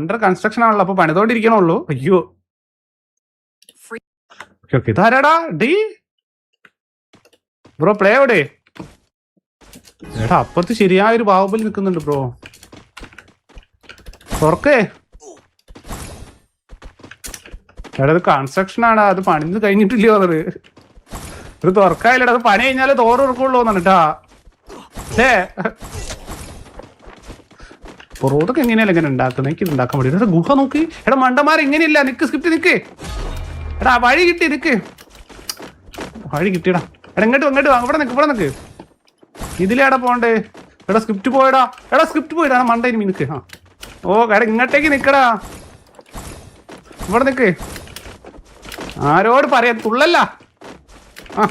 Under construction ആണല്ലോ അപ്പൊ പണിതോണ്ടിരിക്കണുള്ളൂ. അയ്യോ. Okay okay. ഇതാരാടാ? ഡി? ബ്രോ പ്ലേ എവിടെ? എടാ അപ്പുറത്ത് ശരിയായൊരു ബാഹുബലി നിൽക്കുന്നുണ്ട് ബ്രോ. തുറക്കേ. എടാ അത് കൺസ്ട്രക്ഷൻ ആണ്. അത് പണിന്ന് കഴിഞ്ഞിട്ടില്ലയോ അത് ഇത് തുറക്കായില്ലടാ. അത് പണി കഴിഞ്ഞാലേ തോറുറക്കുള്ളൂ എന്നാണ് കേട്ടാ ഏ പൊറോട്ടൊക്കെ എങ്ങനെയല്ല ഇങ്ങനെ ഉണ്ടാക്കുന്നത്? എനിക്ക് ഉണ്ടാക്കാൻ വേണ്ടി ഗുഹ നോക്കി. എടാ മണ്ടന്മാർ ഇങ്ങനെയില്ല. നിക്ക് സ്ക്രിപ്റ്റ് നിക്ക്. എടാ വഴി കിട്ടി നിക്ക്. വഴി കിട്ടിയടാ. എടാ ഇങ്ങോട്ട് ഇങ്ങോട്ട് വാ. ഇവിടെ നിക്ക് ഇവിടെ നിക്ക്. ഇതിലേടാ പോണ്ടേ എടാ സ്ക്രിപ്റ്റ് പോയടാ. എടാ സ്ക്രിപ്റ്റ് പോയിടാ. മണ്ട ഇനി നിക്ക്. ആ. ഓ എടാ ഇങ്ങോട്ടേക്ക് നിക്കടാ. ഇവിടെ നിക്ക്. ആരോട് പറയാ? തുള്ളല്ല. ആ.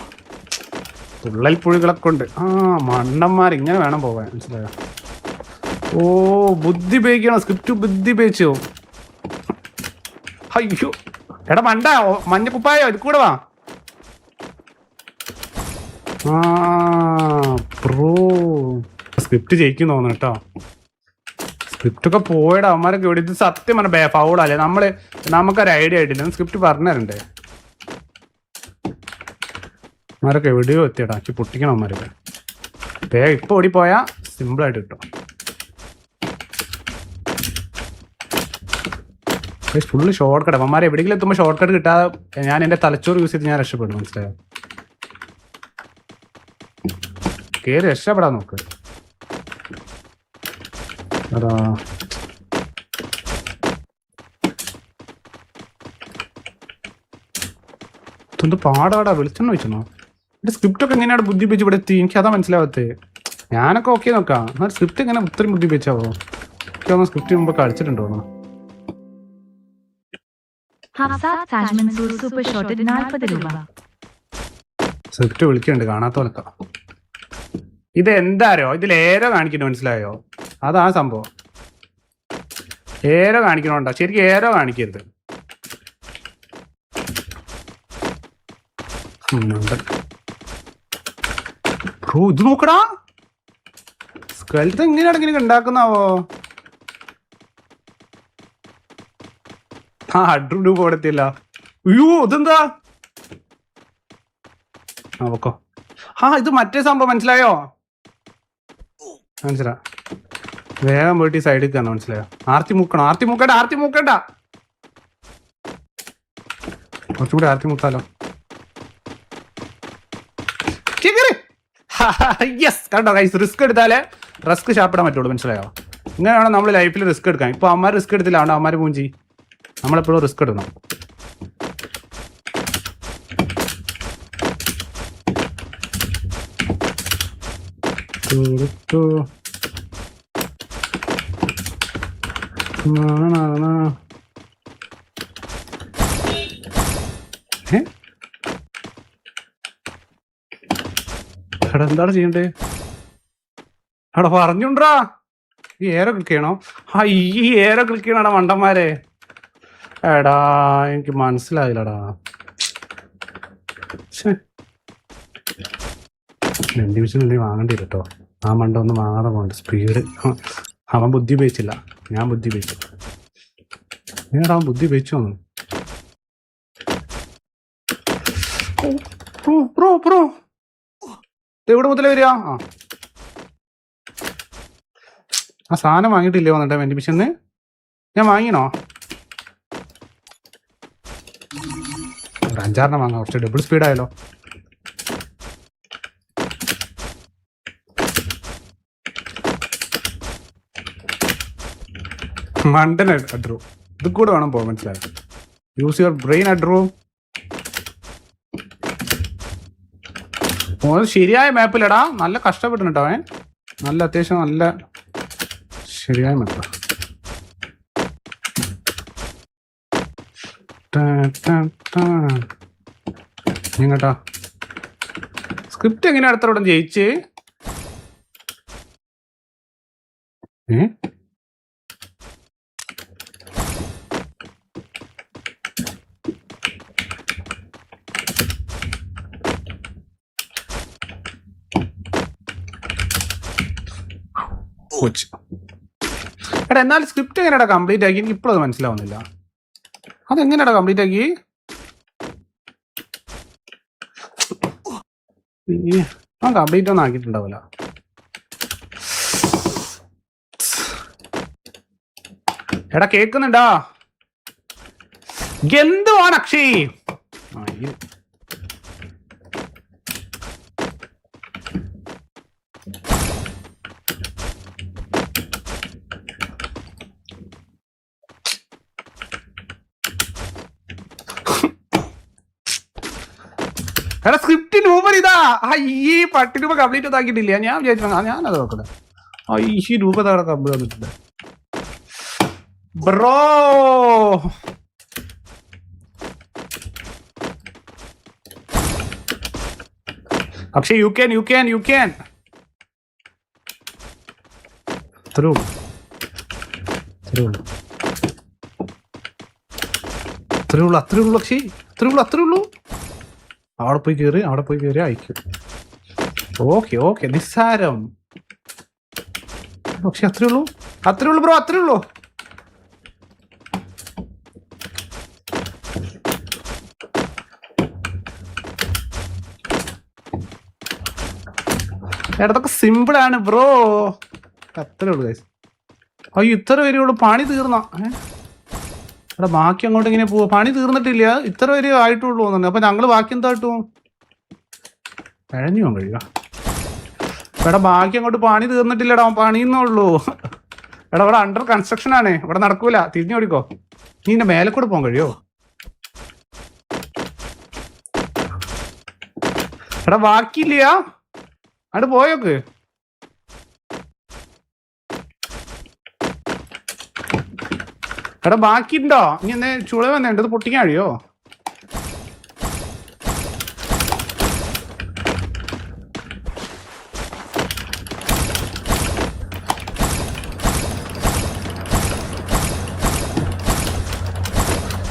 തുള്ളൽ പുഴികളൊക്കെ ഉണ്ട്. ആ മണ്ടന്മാർ ഇങ്ങനെ വേണം പോവാൻ മനസ്സിലായോ? ഓ ബുദ്ധി ഉപയോഗിക്കണം സ്ക്രിപ്റ്റ് ബുദ്ധി ഉപയോഗിച്ചോ? അയ്യോ. എടാ മണ്ട. മഞ്ഞ കുപ്പായോ? ഇത് കൂടെ വാ. ബ്രോ സ്ക്രിപ്റ്റ് ജയിക്കും തോന്നുന്നു കേട്ടോ. സ്ക്രിപ്റ്റ് ഒക്കെ പോയടാ. അവന്മാരൊക്കെ ഇവിടെ ഇത് സത്യം പറഞ്ഞ ബേ ഫൗളല്ലേ നമ്മൾ നമുക്കൊരു ഐഡിയ ആയിട്ടില്ല. സ്ക്രിപ്റ്റ് പറഞ്ഞു തരണ്ടേ അവന്മാരൊക്കെ എവിടെയോ എത്തിയടാ. പൊട്ടിക്കണം അവന്മാരൊക്കെ. ഇപ്പൊ ഓടി സിമ്പിൾ സിമ്പിളായിട്ട് കിട്ടും. ഫുള്ള് ഷോർട്ട് കട്ട് അമ്മമാരെ എവിടെയെങ്കിലും എത്തുമ്പോൾ ഷോർട്ട് കട്ട് കിട്ടാതെ ഞാൻ എന്റെ തലച്ചോറ് യൂസ് ചെയ്ത് ഞാൻ രക്ഷപ്പെടും മനസ്സിലായോ? കയറി രക്ഷപ്പെടാൻ നോക്ക്. അതാ. ഇതൊന്ന് പാടാടാ വെളിച്ചെണ്ണ വെച്ചെന്നോ സ്ക്രിപ്റ്റ് ഒക്കെ എങ്ങനെയാണ് ബുദ്ധിപ്പിച്ച് ഇവിടെ എത്തി? എനിക്ക് അതാ മനസ്സിലാവത്തെ. ഞാനൊക്കെ ഓക്കെ നോക്കാം. എന്നാൽ സ്ക്രിപ്റ്റ് എങ്ങനെ ഇത്രയും ബുദ്ധിപ്പിച്ചാവോ എനിക്ക് സ്ക്രിപ്റ്റ് മുമ്പ് കളിച്ചിട്ടുണ്ടോ സ്ക്രിപ്റ്റ് വിളിക്കുന്നുണ്ട് കാണാത്ത ഇത് എന്താരോ? ഇതിൽ ഏരോ കാണിക്കുന്നു മനസ്സിലായോ? അതാ സംഭവം. ഏരോ കാണിക്കണോണ്ടോ? ശരിക്കും ഏരോ കാണിക്കരുത്. ഇത് നോക്കടാ. സ്കെൽത്ത് എങ്ങനെയാണ് ഇങ്ങനെ ഉണ്ടാക്കുന്നാവോ ആ പോടത്തില്ല അയ്യോ ഇതെന്താ? ആ ഓക്കോ ആ ഇത് മറ്റേ സംഭവം മനസ്സിലായോ? മനസ്സിലാ. വേഗം ഈ സൈഡിൽ കാണാൻ മനസ്സിലായോ? ആർത്തി മൂക്കണം? ആർത്തി മൂക്കണ്ട ആർത്തി മൂക്കണ്ട. കുറച്ചുകൂടി ആർത്തി മൂത്താലോ. യെസ് കണ്ടോ കൈസ് റിസ്ക് എടുത്താലേ റിസ്ക് ഷാപ്പിടാൻ പറ്റുള്ളൂ മനസ്സിലായോ? ഇങ്ങനെയാണോ നമ്മൾ ലൈഫിൽ റിസ്ക് എടുക്കാൻ? ഇപ്പൊ അമ്മമാർ റിസ്ക് എടുത്തില്ല അമ്മമാർ പൂഞ്ചി നമ്മളെപ്പോഴും റിസ്ക് എടുക്കണം എന്താണ് ചെയ്യണ്ടേ? എടാ പറഞ്ഞുണ്ടാ. ഈ ഏറെ ക്ലിക്ക് ചെയ്യണോ ആ ഈ ഏറെ ക്ലിക്ക് ചെയ്യണടാ മണ്ടന്മാരെ? എടാ എനിക്ക് മനസ്സിലായില്ലടാ. നിമിഷം എന്തെങ്കിലും വാങ്ങേണ്ടി കേട്ടോ. ആ മണ്ട ഒന്നും വാങ്ങാതെ പോകണ്ട. സ്പീഡ് അവൻ ബുദ്ധി ഉപയോഗിച്ചില്ല. ഞാൻ ബുദ്ധി ഉപയോഗിച്ചു. നീടാ അവൻ ബുദ്ധി ഉപയോഗിച്ചു വന്നു. പ്രോ പ്രോ എവിടെ മുതലേ വരിക. ആ. ആ സാധനം വാങ്ങിയിട്ടില്ലേ വന്നിട്ട്? വെന്റി മിഷന്ന് ഞാൻ വാങ്ങിനോ ഒരു അഞ്ചാറെണ്ണം വാങ്ങാം കുറച്ച് ഡബിൾ സ്പീഡ് ആയാലോ മണ്ടൻ അഡ്രൂ. ഇത് കൂടെ വേണം പോകാൻ മനസ്സിലായത് യൂസ് യുവർ ബ്രെയിൻ അഡ്രൂ. ശരിയായ മാപ്പിലടാ നല്ല കഷ്ടപ്പെട്ടിട്ടോ നല്ല അത്യാവശ്യം നല്ല ശരിയായ മാപ്പ് എങ്ങട്ടാ സ്ക്രിപ്റ്റ് എങ്ങനെ അടുത്തോടെ ജയിച്ച്? എടാ എന്നാൽ സ്ക്രിപ്റ്റ് എങ്ങനെയാ കംപ്ലീറ്റ് ആക്കി? എനിക്ക് ഇപ്പോഴത് മനസ്സിലാവുന്നില്ല. അതെങ്ങനെയാടാ കംപ്ലീറ്റ് ആക്കി? ആ കംപ്ലീറ്റ് ഒന്നും ആക്കിയിട്ടുണ്ടാവില്ല എടാ കേക്കുന്നുണ്ടാ? എന്തുവാണ് അക്ഷയ്? എടാ സ്ക്രിപ്റ്റ് രൂപ ഇതാ. ഈ പട്ടി രൂപ കംപ്ലീറ്റ് ഒന്നും ഞാൻ വിചാരിച്ചു ഞാനത് നോക്കട്ടെ. ആ ഈ രൂപ അവിടെ കംപ്ലീറ്റ് വന്നിട്ടുണ്ട് ബ്രോ പക്ഷെ you can you can you can അത്രേ ഉള്ളൂ. അത്രേ ഉള്ളൂ. അത്രേ ഉള്ളൂ അത്രേ ഉള്ളൂ അക്ഷയ്. അത്രേ ഉള്ളൂ അത്രേ ഉള്ളൂ. അവിടെ പോയി കയറി അവിടെ പോയി കയറി അയക്കും. ഓക്കെ ഓക്കെ നിസ്സാരം. പക്ഷെ അത്രേ ഉള്ളൂ? അത്രേ ഉള്ളൂ ബ്രോ അത്രേ ഉള്ളൂ. ഇടതൊക്കെ സിമ്പിൾ ആണ് ബ്രോ. അത്രേ ഉള്ളൂ ഗൈസ് അയ്യോ ഇത്ര വരെയുള്ളൂ പണി തീർന്ന. എടാ ബാക്കി അങ്ങോട്ട് ഇങ്ങനെ പോവാ. പണി തീർന്നിട്ടില്ല. ഇത്ര വരെ ആയിട്ടുള്ളൂ തോന്നുന്നു അപ്പൊ ഞങ്ങൾ ബാക്കി എന്താ കിട്ടും കഴിഞ്ഞു കഴിയുക എടാ ബാക്കി അങ്ങോട്ട് പണി തീർന്നിട്ടില്ലടാ. പണിയെന്നുള്ളൂ എടാ ഇവിടെ അണ്ടർ കൺസ്ട്രക്ഷൻ ആണ്. ഇവിടെ നടക്കൂല. തിരിഞ്ഞു ഓടിക്കോ. നീ എന്റെ മേലെ കൂടെ പോകാൻ കഴിയോ? എടാ ബാക്കിയില്ല. അവിടെ പോയോക്ക്. എടാ ബാക്കിയുണ്ടോ ഇനി എന്നെ ചുള വന്നേണ്ടത് പൊട്ടിക്കാൻ കഴിയോ?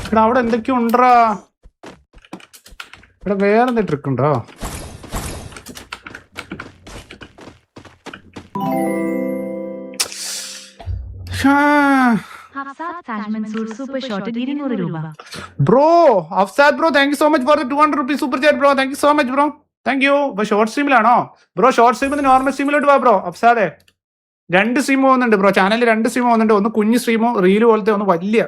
എടാ അവിടെ എന്തൊക്കെയോ ഉണ്ടോ ഇവിടെ വേറെ എന്തെങ്കിലും ട്രിക്ക് ഉണ്ടോ? ഹഫ്സാദ് താജ് മൻസൂർ സൂപ്പർ ഷോട്ട് ഇരുന്നൂറ് രൂപ. Bro Afsad bro thank you so much for the two hundred rupees super chat bro. Thank you so much bro. Thank you ഇപ്പൊ ഷോർട്ട് സ്ട്രീമിലാണോ ബ്രോ ഷോർട്ട് സ്ട്രീമിൽ നോർമൽ സ്ട്രീമിലോട്ട് വാ ബ്രോ. അഫ്സാദെ രണ്ട് സ്ട്രീം പോകുന്നുണ്ട് ബ്രോ. ചാനലിൽ രണ്ട് സ്ട്രീം പോകുന്നുണ്ട്. ഒന്ന് കുഞ്ഞു സ്ട്രീമോ റീൽ പോലത്തെ ഒന്ന് വലിയ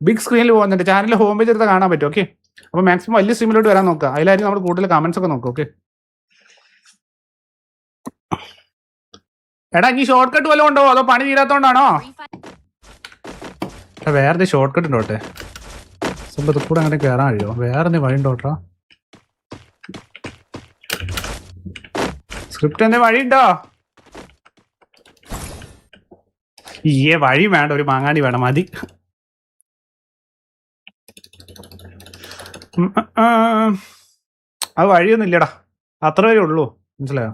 ബിഗ് സ്ക്രീനിൽ പോകുന്നുണ്ട്. ചാനലിൽ ഹോം പേജ് എടുത്ത് കാണാൻ പറ്റും ഓക്കെ അപ്പൊ മാക്സിമം വലിയ സ്ട്രീമിലോട്ട് വരാൻ നോക്കുക അതിലായിരിക്കും നമ്മൾ കൂടുതൽ കമന്റ്സ് ഒക്കെ നോക്കുക ഓക്കെ എടാ ഇനി ഷോർട്ട് കട്ട് വല്ലതും ഉണ്ടോ? അതോ പണി തീരാത്തോണ്ടാണോ? വേറെ ഷോർട്ട് കട്ട് ഉണ്ടോട്ടെ സംഭവത്തിൽ കൂടെ അങ്ങനെ കയറാൻ കഴിയോ വേറെ വഴി ഉണ്ടോട്ടാ സ്ക്രിപ്റ്റ് എന്തെങ്കിലും വഴി ഉണ്ടോ? ഈയെ വഴി വേണ്ട ഒരു മാങ്ങാടി വേണം മതി. അത് വഴിയൊന്നും ഇല്ലടാ. അത്ര വരെ ഉള്ളൂ. മനസ്സിലായോ?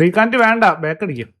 റീകാന്റ് വേണ്ട ബാക്ക് അടിക്കും.